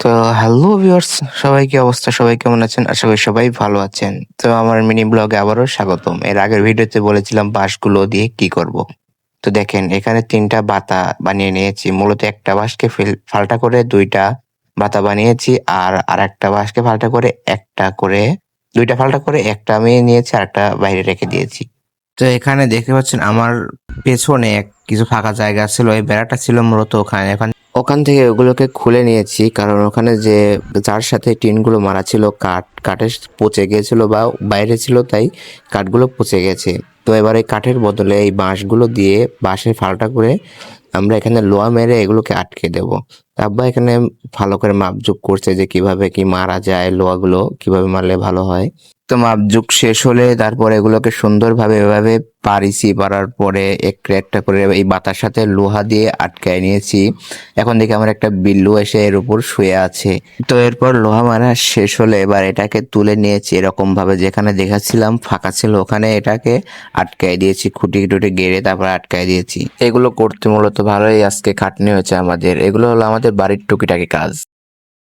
তো hello viewers সবাই কি অবস্থা? সবাই কেমন আছেন? আশা করি সবাই ভালো আছেন। তো আমার মিনি ব্লগে আবারও স্বাগতম। এর আগের ভিডিওতে বলেছিলাম বাঁশগুলো দিয়ে কি করব। তো দেখেন, এখানে তিনটা বাতা বানিয়ে নিয়েছি। মূলত একটা বাঁশকে ফেল- ফাল্টা করে দুইটা বাতা বানিয়েছি আর আর একটা বাঁশকে ফাল্টা করে একটা করে, দুইটা ফাল্টা করে একটা আমি নিয়েছি আর একটা বাইরে রেখে দিয়েছি। তো এখানে দেখতে পাচ্ছেন আমার পেছনে কিছু ফাঁকা জায়গা ছিল, এই বেড়াটা ছিল মূলত ওখানে। এখন ওখান থেকে ওগুলোকে খুলে নিয়েছি, কারণ ওখানে যে, যার সাথে টিনগুলো মারা ছিল, কাঠ, কাঠে পচে গিয়েছিল বা বাইরে ছিল, তাই কাঠগুলো পচে গেছে। তো এবার এই কাঠের বদলে এই বাঁশগুলো দিয়ে বাঁশের ফালটা করে আমরা এখানে লোহা মেরে এগুলোকে আটকে দেব। আব্বা এখানে ভালো করে মাপজুক করছে যে কীভাবে কি মারা যায়, লোহাগুলো কীভাবে মারলে ভালো হয়। তো মাপজুক শেষ হলে তারপরে এগুলোকে সুন্দরভাবে এভাবে পারিছি পারার পরে একটা একটা করে এই বাতার সাথে লোহা দিয়ে আটকায় নিয়েছি। এখন দেখি আমার একটা বিল্লু এসে এর উপর শুয়ে আছে। তো এরপর লোহা মারা শেষ হলে এবার এটাকে তুলে নিয়েছি এরকম ভাবে যেখানে দেখাচ্ছিলাম ফাঁকা ছিল ওখানে এটাকে আটকায় দিয়েছি, খুঁটি টুটি গেড়ে তারপর আটকায় দিয়েছি। এগুলো করতে মূলত ভালোই আজকে খাটনি হয়েছে আমাদের। এগুলো হলো আমাদের বাড়ির টুকিটাকি কাজ।